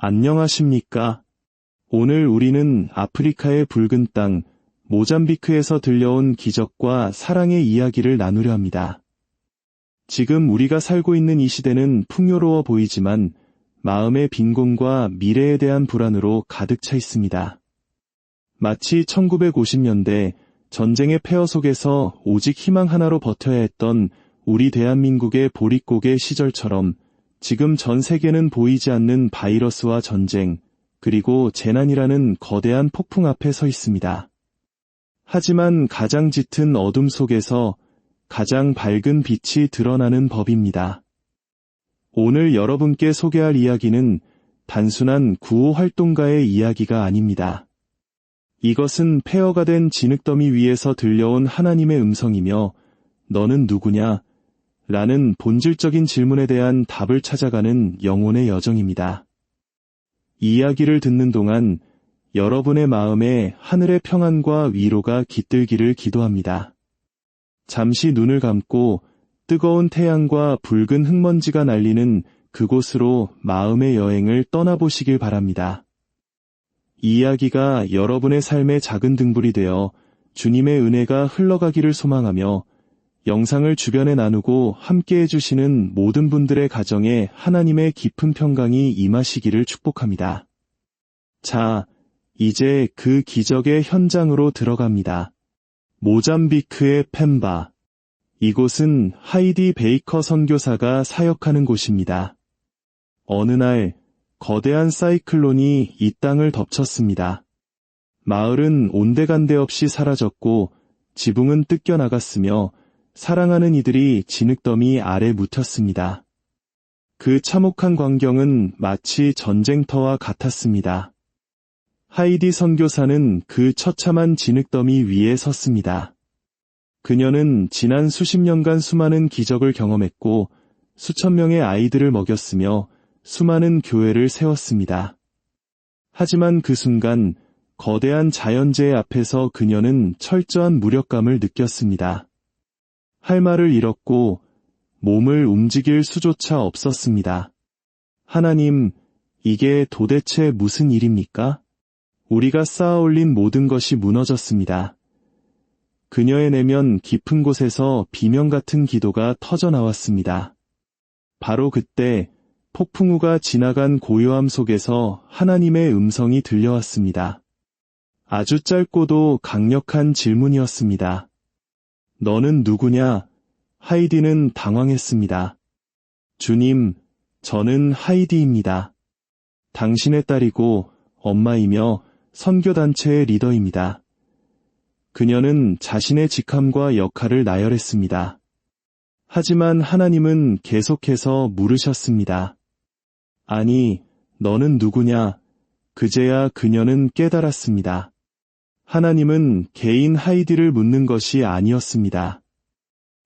안녕하십니까? 오늘 우리는 아프리카의 붉은 땅, 모잠비크에서 들려온 기적과 사랑의 이야기를 나누려 합니다. 지금 우리가 살고 있는 이 시대는 풍요로워 보이지만 마음의 빈곤과 미래에 대한 불안으로 가득 차 있습니다. 마치 1950년대 전쟁의 폐허 속에서 오직 희망 하나로 버텨야 했던 우리 대한민국의 보릿고개 시절처럼 지금 전 세계는 보이지 않는 바이러스와 전쟁, 그리고 재난이라는 거대한 폭풍 앞에 서 있습니다. 하지만 가장 짙은 어둠 속에서 가장 밝은 빛이 드러나는 법입니다. 오늘 여러분께 소개할 이야기는 단순한 구호 활동가의 이야기가 아닙니다. 이것은 폐허가 된 진흙더미 위에서 들려온 하나님의 음성이며 너는 누구냐? 라는 본질적인 질문에 대한 답을 찾아가는 영혼의 여정입니다. 이야기를 듣는 동안 여러분의 마음에 하늘의 평안과 위로가 깃들기를 기도합니다. 잠시 눈을 감고 뜨거운 태양과 붉은 흙먼지가 날리는 그곳으로 마음의 여행을 떠나보시길 바랍니다. 이야기가 여러분의 삶의 작은 등불이 되어 주님의 은혜가 흘러가기를 소망하며 영상을 주변에 나누고 함께 해주시는 모든 분들의 가정에 하나님의 깊은 평강이 임하시기를 축복합니다. 자, 이제 그 기적의 현장으로 들어갑니다. 모잠비크의 펜바. 이곳은 하이디 베이커 선교사가 사역하는 곳입니다. 어느 날 거대한 사이클론이 이 땅을 덮쳤습니다. 마을은 온데간데 없이 사라졌고 지붕은 뜯겨나갔으며 사랑하는 이들이 진흙더미 아래 묻혔습니다. 그 참혹한 광경은 마치 전쟁터와 같았습니다. 하이디 선교사는 그 처참한 진흙더미 위에 섰습니다. 그녀는 지난 수십 년간 수많은 기적을 경험했고 수천 명의 아이들을 먹였으며 수많은 교회를 세웠습니다. 하지만 그 순간 거대한 자연재해 앞에서 그녀는 철저한 무력감을 느꼈습니다. 할 말을 잃었고 몸을 움직일 수조차 없었습니다. 하나님, 이게 도대체 무슨 일입니까? 우리가 쌓아 올린 모든 것이 무너졌습니다. 그녀의 내면 깊은 곳에서 비명 같은 기도가 터져 나왔습니다. 바로 그때 폭풍우가 지나간 고요함 속에서 하나님의 음성이 들려왔습니다. 아주 짧고도 강력한 질문이었습니다. 너는 누구냐? 하이디는 당황했습니다. 주님, 저는 하이디입니다. 당신의 딸이고 엄마이며 선교단체의 리더입니다. 그녀는 자신의 직함과 역할을 나열했습니다. 하지만 하나님은 계속해서 물으셨습니다. 아니, 너는 누구냐? 그제야 그녀는 깨달았습니다. 하나님은 개인 하이디를 묻는 것이 아니었습니다.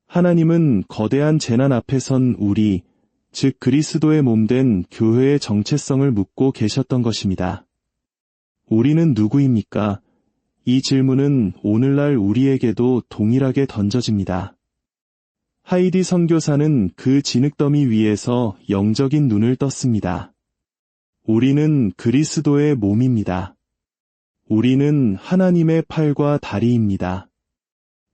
하나님은 거대한 재난 앞에 선 우리, 즉 그리스도의 몸된 교회의 정체성을 묻고 계셨던 것입니다. 우리는 누구입니까? 이 질문은 오늘날 우리에게도 동일하게 던져집니다. 하이디 선교사는 그 진흙더미 위에서 영적인 눈을 떴습니다. 우리는 그리스도의 몸입니다. 우리는 하나님의 팔과 다리입니다.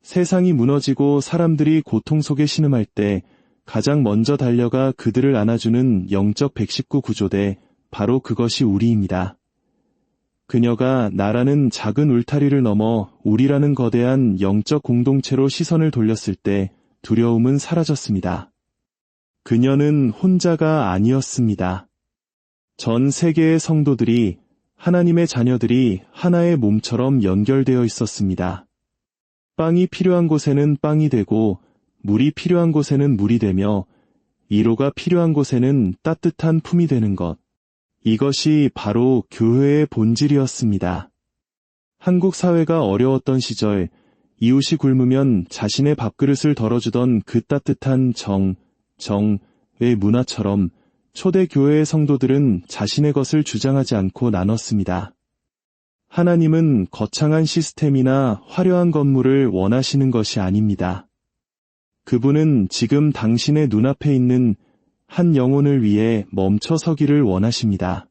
세상이 무너지고 사람들이 고통 속에 신음할 때 가장 먼저 달려가 그들을 안아주는 영적 119 구조대, 바로 그것이 우리입니다. 그녀가 나라는 작은 울타리를 넘어 우리라는 거대한 영적 공동체로 시선을 돌렸을 때 두려움은 사라졌습니다. 그녀는 혼자가 아니었습니다. 전 세계의 성도들이 하나님의 자녀들이 하나의 몸처럼 연결되어 있었습니다. 빵이 필요한 곳에는 빵이 되고 물이 필요한 곳에는 물이 되며 위로가 필요한 곳에는 따뜻한 품이 되는 것. 이것이 바로 교회의 본질이었습니다. 한국 사회가 어려웠던 시절 이웃이 굶으면 자신의 밥그릇을 덜어주던 그 따뜻한 정, 정의 문화처럼 초대 교회의 성도들은 자신의 것을 주장하지 않고 나눴습니다. 하나님은 거창한 시스템이나 화려한 건물을 원하시는 것이 아닙니다. 그분은 지금 당신의 눈앞에 있는 한 영혼을 위해 멈춰 서기를 원하십니다.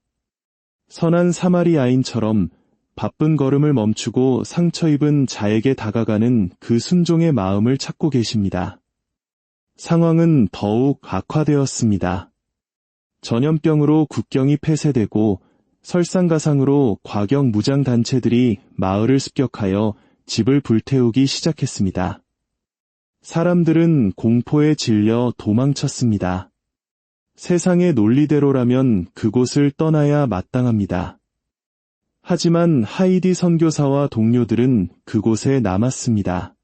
선한 사마리아인처럼 바쁜 걸음을 멈추고 상처 입은 자에게 다가가는 그 순종의 마음을 찾고 계십니다. 상황은 더욱 악화되었습니다. 전염병으로 국경이 폐쇄되고 설상가상으로 과경 무장 단체들이 마을을 습격하여 집을 불태우기 시작했습니다. 사람들은 공포에 질려 도망쳤습니다. 세상의 논리대로라면 그곳을 떠나야 마땅합니다. 하지만 하이디 선교사와 동료들은 그곳에 남았습니다.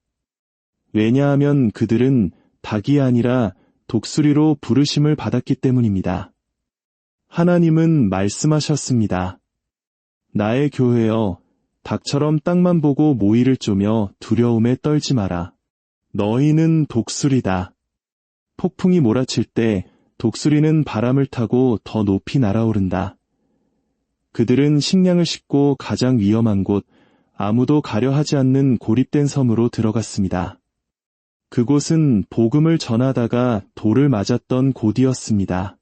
왜냐하면 그들은 닭이 아니라 독수리로 부르심을 받았기 때문입니다. 하나님은 말씀하셨습니다. 나의 교회여, 닭처럼 땅만 보고 모이를 쪼며 두려움에 떨지 마라. 너희는 독수리다. 폭풍이 몰아칠 때 독수리는 바람을 타고 더 높이 날아오른다. 그들은 식량을 싣고 가장 위험한 곳, 아무도 가려 하지 않는 고립된 섬으로 들어갔습니다. 그곳은 복음을 전하다가 돌을 맞았던 곳이었습니다.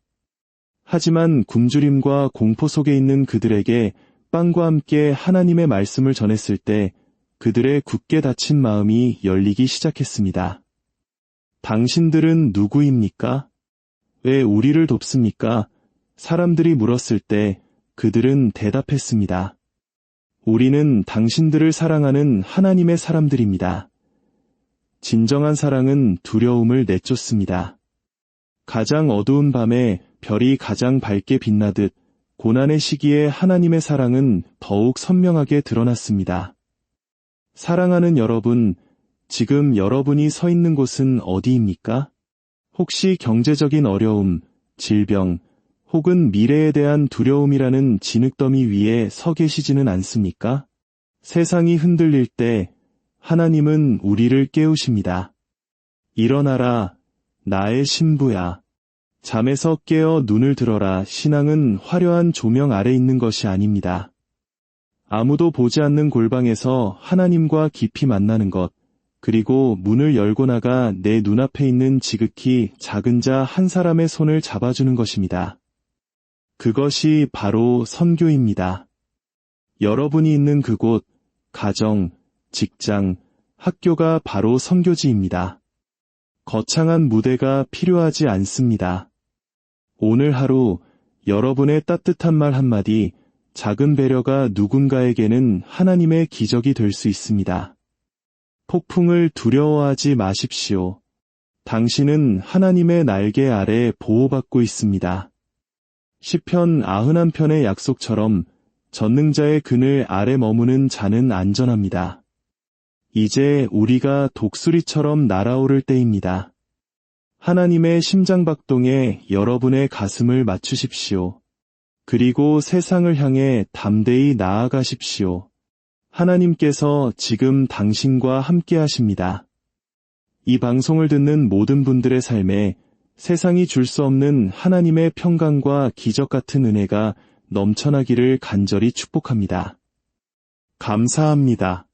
하지만 굶주림과 공포 속에 있는 그들에게 빵과 함께 하나님의 말씀을 전했을 때 그들의 굳게 닫힌 마음이 열리기 시작했습니다. 당신들은 누구입니까? 왜 우리를 돕습니까? 사람들이 물었을 때 그들은 대답했습니다. 우리는 당신들을 사랑하는 하나님의 사람들입니다. 진정한 사랑은 두려움을 내쫓습니다. 가장 어두운 밤에 별이 가장 밝게 빛나듯 고난의 시기에 하나님의 사랑은 더욱 선명하게 드러났습니다. 사랑하는 여러분, 지금 여러분이 서 있는 곳은 어디입니까? 혹시 경제적인 어려움, 질병, 혹은 미래에 대한 두려움이라는 진흙더미 위에 서 계시지는 않습니까? 세상이 흔들릴 때 하나님은 우리를 깨우십니다. 일어나라, 나의 신부야. 잠에서 깨어 눈을 들어라. 신앙은 화려한 조명 아래 있는 것이 아닙니다. 아무도 보지 않는 골방에서 하나님과 깊이 만나는 것, 그리고 문을 열고 나가 내 눈앞에 있는 지극히 작은 자 한 사람의 손을 잡아주는 것입니다. 그것이 바로 선교입니다. 여러분이 있는 그곳, 가정, 직장, 학교가 바로 선교지입니다. 거창한 무대가 필요하지 않습니다. 오늘 하루 여러분의 따뜻한 말 한마디, 작은 배려가 누군가에게는 하나님의 기적이 될 수 있습니다. 폭풍을 두려워하지 마십시오. 당신은 하나님의 날개 아래 보호받고 있습니다. 시편 91편의 약속처럼 전능자의 그늘 아래 머무는 자는 안전합니다. 이제 우리가 독수리처럼 날아오를 때입니다. 하나님의 심장박동에 여러분의 가슴을 맞추십시오. 그리고 세상을 향해 담대히 나아가십시오. 하나님께서 지금 당신과 함께 하십니다. 이 방송을 듣는 모든 분들의 삶에 세상이 줄 수 없는 하나님의 평강과 기적 같은 은혜가 넘쳐나기를 간절히 축복합니다. 감사합니다.